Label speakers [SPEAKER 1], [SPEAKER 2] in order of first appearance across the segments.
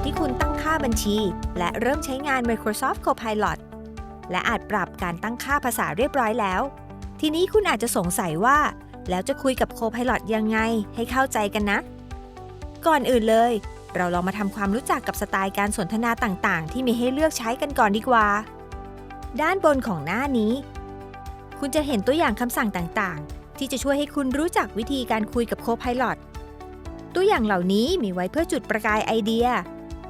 [SPEAKER 1] จากที่คุณตั้งค่าบัญชี และเริ่มใช้งาน Microsoft Copilot และอาจปรับการตั้งค่าภาษาเรียบร้อยแล้ว ทีนี้คุณอาจจะสงสัยว่า แล้วจะคุยกับ Copilot ยังไงให้เข้าใจกันนะ ก่อนอื่นเลย เราลองมาทำความรู้จักกับสไตล์การสนทนาต่างๆ ที่มีให้เลือกใช้กันก่อนดีกว่า ด้านบนของหน้านี้ คุณจะเห็นตัวอย่างคำสั่งต่างๆ ที่จะช่วยให้คุณรู้จักวิธีการคุยกับ Copilot ตัวอย่างเหล่านี้มีไว้เพื่อจุดประกายไอเดีย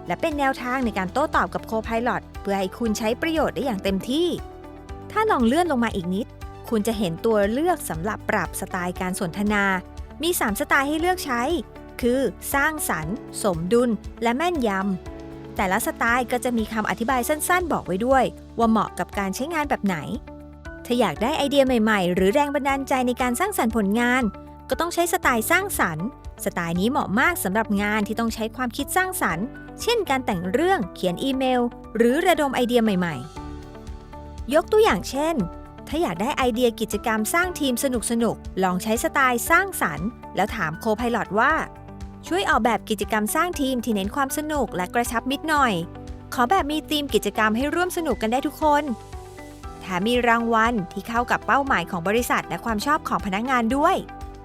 [SPEAKER 1] และเป็นแนวทางในการโต้ตอบกับ Copilot เพื่อให้คุณใช้ประโยชน์ได้อย่างเต็มที่ ถ้าลองเลื่อนลงมาอีกนิด คุณจะเห็นตัวเลือกสำหรับปรับสไตล์การสนทนา มี 3 สไตล์ให้เลือกใช้ คือ สร้างสรรค์ สมดุล และแม่นยำ แต่ละสไตล์ก็จะมีคำอธิบายสั้นๆ บอกไว้ด้วย ว่าเหมาะกับการใช้งานแบบไหน ถ้าอยากได้ไอเดียใหม่ ๆ หรือแรงบันดาลใจในการสร้างสรรค์ผลงาน ก็ต้องใช้สไตล์สร้างสรรค์ สไตล์นี้เหมาะมากสำหรับงานที่ต้องใช้ความคิดสร้างสรรค์ เช่น การแต่งเรื่อง เขียนอีเมล หรือระดมไอเดียใหม่ๆ ยกตัวอย่างเช่น ถ้าอยากได้ไอเดียกิจกรรมสร้างทีมสนุกๆลองใช้สไตล์สร้างสรรค์ แล้วถามโคพายลอตว่า ช่วยออกแบบกิจกรรมสร้างทีมที่เน้นความสนุกและกระชับมิตรหน่อย ขอแบบมีธีมกิจกรรมให้ร่วมสนุกกันได้ทุกคนแถมมีรางวัลที่เข้ากับเป้าหมายของบริษัทและความชอบของพนักงานด้วย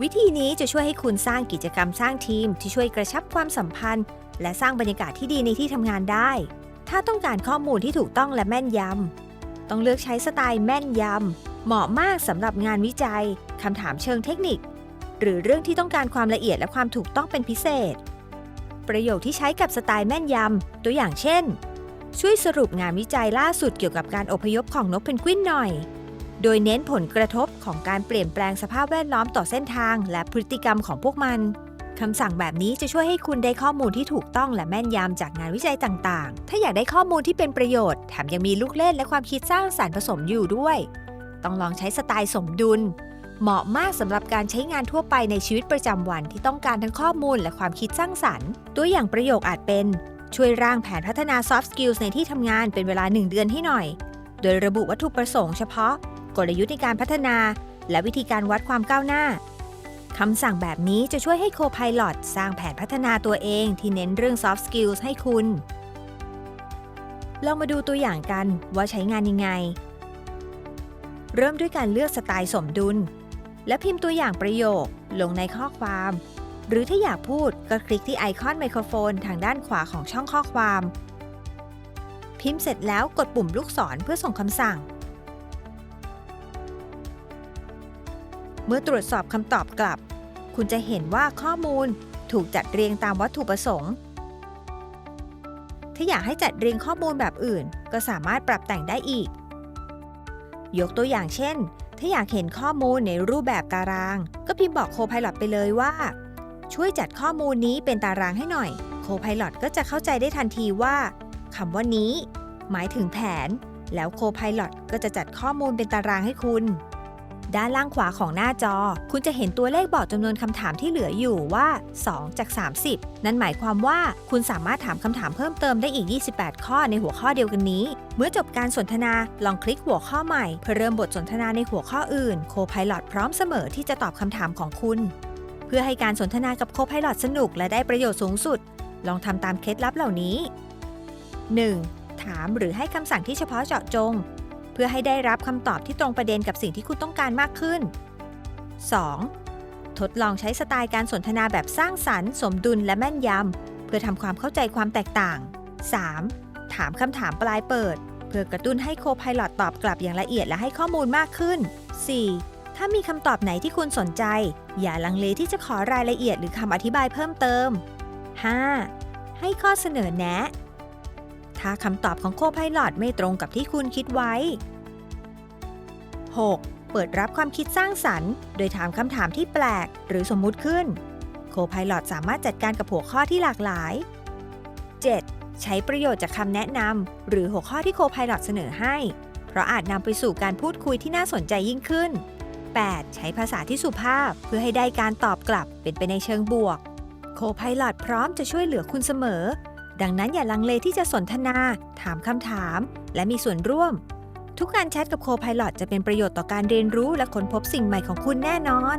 [SPEAKER 1] วิธีนี้จะช่วยให้คุณสร้างกิจกรรมสร้างทีมที่ช่วยกระชับความสัมพันธ์ และสร้างบรรยากาศที่ดีในที่ทำงานได้ ถ้าต้องการข้อมูลที่ถูกต้องและแม่นยำ ต้องเลือกใช้สไตล์แม่นยำ เหมาะมากสำหรับงานวิจัยคำถามเชิงเทคนิค หรือเรื่องที่ต้องการความละเอียดและความถูกต้องเป็นพิเศษ ประโยคที่ใช้กับสไตล์แม่นยำ ตัวอย่างเช่น ช่วยสรุปงานวิจัยล่าสุดเกี่ยวกับการอพยพของนกเพนกวินหน่อย โดยเน้นผลกระทบของการเปลี่ยนแปลงสภาพแวดล้อมต่อเส้นทาง และพฤติกรรมของพวกมันคำสั่งแบบนี้จะช่วยให้คุณได้ข้อมูลที่ถูกต้องและแม่นยำจากงานวิจัยต่างๆ ถ้าอยากได้ข้อมูลที่เป็นประโยชน์ แถมยังมีลูกเล่นและความคิดสร้างสรรค์ผสมอยู่ด้วย ต้องลองใช้สไตล์สมดุล เหมาะมากสำหรับการใช้งานทั่วไปในชีวิตประจำวันที่ต้องการทั้งข้อมูลและความคิดสร้างสรรค์ ตัวอย่างประโยคอาจเป็น ช่วยร่างแผนพัฒนา soft skills ในที่ทำงานเป็นเวลา 1 เดือนให้หน่อย โดยระบุวัตถุประสงค์เฉพาะ กลยุทธ์ในการพัฒนา และวิธีการวัดความก้าวหน้าคำสั่งแบบนี้จะช่วยให้ Copilot สร้างแผนพัฒนาตัวเองที่เน้นเรื่อง soft skills ให้คุณ ลองมาดูตัวอย่างกันว่าใช้งานยังไง เริ่มด้วยการเลือกสไตล์สมดุล และพิมพ์ตัวอย่างประโยคลงในข้อความ หรือถ้าอยากพูดก็คลิกที่ไอคอนไมโครโฟนทางด้านขวาของช่องข้อความ พิมพ์เสร็จแล้วกดปุ่มลูกศรเพื่อส่งคำสั่ง เมื่อตรวจสอบคำตอบกลับ คุณจะเห็นว่าข้อมูลถูกจัดเรียงตามวัตถุประสงค์ ถ้าอยากให้จัดเรียงข้อมูลแบบอื่น ก็สามารถปรับแต่งได้อีก ยกตัวอย่างเช่น ถ้าอยากเห็นข้อมูลในรูปแบบตาราง ก็พิมพ์บอกโคพายลอตไปเลยว่า ช่วยจัดข้อมูลนี้เป็นตารางให้หน่อย โคพายลอตก็จะเข้าใจได้ทันทีว่าคำว่านี้ หมายถึงแผน แล้วโคพายลอตก็จะจัดข้อมูลเป็นตารางให้คุณ ด้านล่างขวาของหน้าจอ คุณจะเห็นตัวเลขบอกจำนวนคำถามที่เหลืออยู่ว่า 2 จาก 30 นั่นหมายความว่าคุณสามารถถามคำถามเพิ่มเติมได้อีก 28 ข้อในหัวข้อเดียวกันนี้ เมื่อจบการสนทนาลองคลิกหัวข้อใหม่ เพื่อเริ่มบทสนทนาในหัวข้ออื่น Copilot พร้อมเสมอที่จะตอบคำถามของคุณ เพื่อให้การสนทนากับ Copilot สนุกและได้ประโยชน์สูงสุด ลองทำตามเคล็ดลับเหล่านี้ 1. ถามหรือให้คำสั่งที่เฉพาะเจาะจง เพื่อให้ได้รับคำตอบที่ตรงประเด็นกับสิ่งที่คุณต้องการมากขึ้น 2. ทดลองใช้สไตล์การสนทนาแบบสร้างสรรค์ สมดุลและแม่นยำเพื่อทำความเข้าใจความแตกต่าง 3. ถามคำถามปลายเปิด เพื่อกระตุ้นให้โคพายลอตตอบกลับอย่างละเอียดและให้ข้อมูลมากขึ้น 4. ถ้ามีคำตอบไหนที่คุณสนใจ อย่าลังเลที่จะขอรายละเอียดหรือคำอธิบายเพิ่มเติม 5. ให้ข้อเสนอแนะ ถ้าคำตอบของโคพายลอตไม่ตรงกับที่คุณคิดไว้ 6. เปิดรับความคิดสร้างสรรค์ โดยถามคำถามที่แปลก หรือสมมุติขึ้น โคพายลสามารถจัดการกับหัวข้อที่หลากหลาย 7. ใช้ประโยชน์จากคำแนะนำหรือหัวข้อที่โคพายลเสนอให้ เพราะอาจนำไปสู่การพูดคุยที่น่าสนใจยิ่งขึ้น 8. ใช้ภาษาที่สุภาพเพื่อให้ได้การตอบกลับเป็นไปในเชิงบวก โคพายโลอตพร้อมจะช่วยเหลือคุณเสมอ ดังนั้นอย่าลังเลที่จะสนทนา ถามคำถาม และมีส่วนร่วม ทุกการแชทกับโคพายโลจะเป็นประโยชน์ต่อการเรียนรู้และค้นพบสิ่งใหม่ของคุณแน่นอน